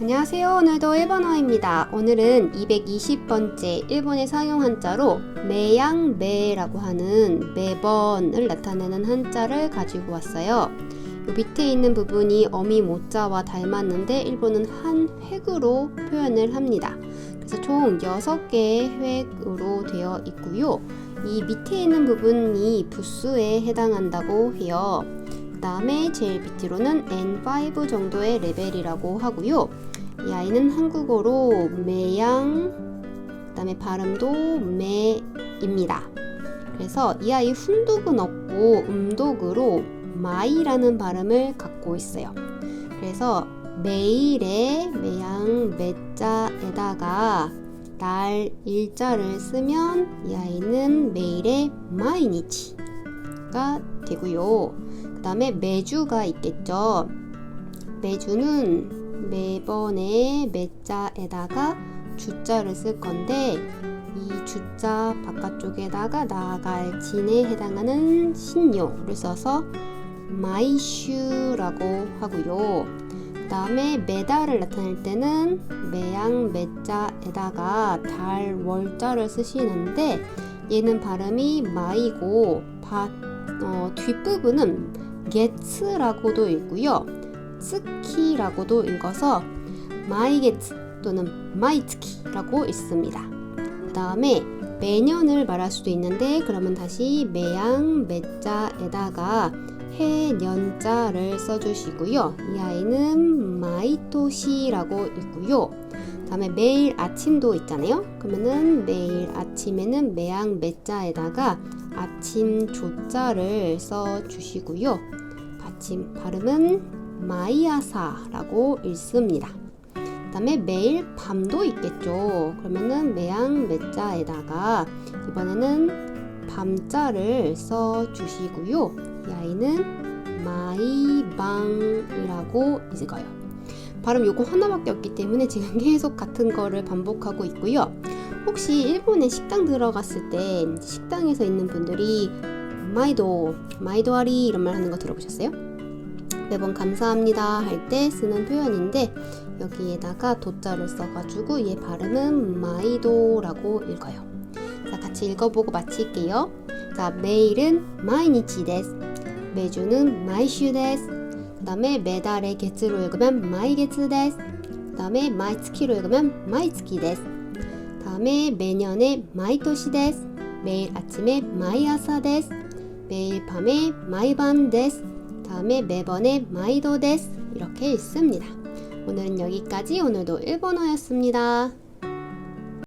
안녕하세요. 오늘도 일본어입니다. 오늘은 220번째 일본의 사용 한자로 매양매라고 하는 매번을 나타내는 한자를 가지고 왔어요. 요 밑에 있는 부분이 어미 모자와 닮았는데 일본은 한 획으로 표현을 합니다. 그래서 총 6개의 획으로 되어 있고요. 이 밑에 있는 부분이 부수에 해당한다고 해요. 그 다음에 제일 밑으로는 N5 정도의 레벨이라고 하고요. 이 아이는 한국어로 매양, 그 다음에 발음도 매입니다. 그래서 이 아이 훈독은 없고 음독으로 마이라는 발음을 갖고 있어요. 그래서 매일의 매양 매자에다가 날 일자를 쓰면 이 아이는 매일의 마이니치가 되고요. 그 다음에 매주가 있겠죠. 매주는 매번의 매자에다가 주자를 쓸 건데 이 주자 바깥쪽에다가 나아갈 진에 해당하는 신용을 써서 마이슈라고 하고요. 그 다음에 매달을 나타낼 때는 매양 매자에다가 달 월자를 쓰시는데 얘는 발음이 마이고 바, 어, 뒷부분은 게츠라고도 읽고요. 스키라고도 읽어서 마이게츠 또는 마이츠키라고 읽습니다. 그 다음에 매년을 말할 수도 있는데 그러면 다시 매양 매자에다가 해년자를 써주시고요. 이 아이는 마이토시라고 읽고요. 다음에 매일 아침도 있잖아요. 그러면은 매일 아침에는 매양 매자에다가 아침 조자를 써 주시고요. 받침 발음은 마이아사라고 읽습니다. 그 다음에 매일 밤도 있겠죠. 그러면은 매양 매자에다가 이번에는 밤자를 써 주시고요. 이 아이는 마이방이라고 읽어요. 발음 요거 하나밖에 없기 때문에 지금 계속 같은 거를 반복하고 있고요. 혹시 일본에 식당 들어갔을 때 식당에서 있는 분들이 마이도, 마이도아리 이런 말 하는 거 들어보셨어요? 매번 감사합니다 할 때 쓰는 표현인데 여기에다가 도자를 써가지고 얘 발음은 마이도라고 읽어요. 자, 같이 읽어보고 마칠게요. 자, 매일은 마이니치 데스. 매주는 마이슈 데스. 그 다음에 매달의 게츠로 읽으면 마이게츠 데스. 그 다음에 마이츠키로 읽으면 마이츠키 데스. 다음에 매년에 마이토시 데스. 매일 아침에 마이아사 데스. 매일 밤에 마이밤 데스. 다음에 매번에 마이도 데스. 이렇게 읽습니다. 오늘은 여기까지 오늘도 일본어였습니다.